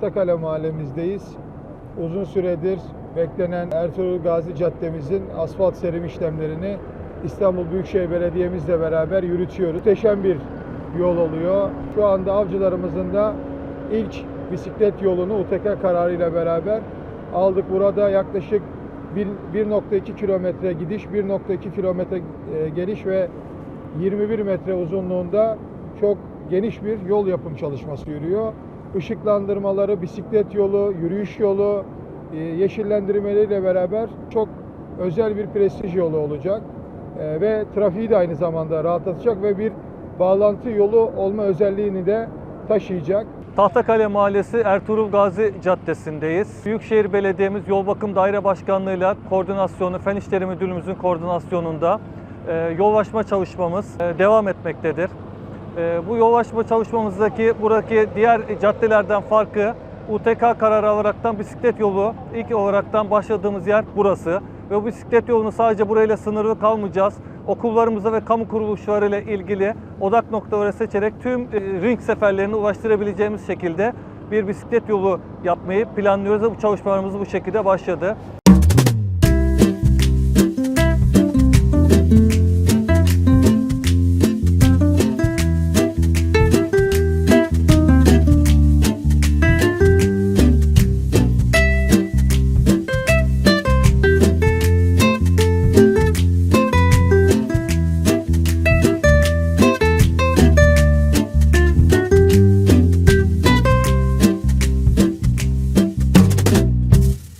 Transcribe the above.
Tahtakale mahallemizdeyiz. Uzun süredir beklenen Ertuğrul Gazi Caddemizin asfalt serim işlemlerini İstanbul Büyükşehir Belediye'mizle beraber yürütüyoruz. Muhteşem bir yol oluyor. Şu anda avcılarımızın da ilk bisiklet yolunu UTK kararıyla beraber aldık. Burada yaklaşık bir- 1.2 kilometre gidiş, 1.2 kilometre e, geliş ve 21 metre uzunluğunda çok geniş bir yol yapım çalışması yürüyor. Işıklandırmaları, bisiklet yolu, yürüyüş yolu, e, yeşillendirmeleriyle beraber çok özel bir prestij yolu olacak. E, Ve trafiği de aynı zamanda rahatlatacak ve bir bağlantı yolu olma özelliğini de taşıyacak. Tahtakale Mahallesi Ertuğrul Gazi Caddesi'ndeyiz. Büyükşehir Belediye'miz Yol Bakım Daire Başkanlığı'yla koordinasyonu, Fen İşleri Müdürlüğümüzün koordinasyonunda e, yollaşma çalışmamız devam etmektedir. E, bu yollaşma çalışmamızdaki buradaki diğer caddelerden farkı UTK kararı alaraktan bisiklet yolu ilk olaraktan başladığımız yer burası. Ve bu bisiklet yolunu sadece burayla sınırlı kalmayacağız. Okullarımıza ve kamu kuruluşlarıyla ilgili odak noktaları seçerek tüm e, ring seferlerini ulaştırabileceğimiz şekilde bir bisiklet yolu yapmayı planlıyoruz ve bu çalışmalarımız bu şekilde başladı.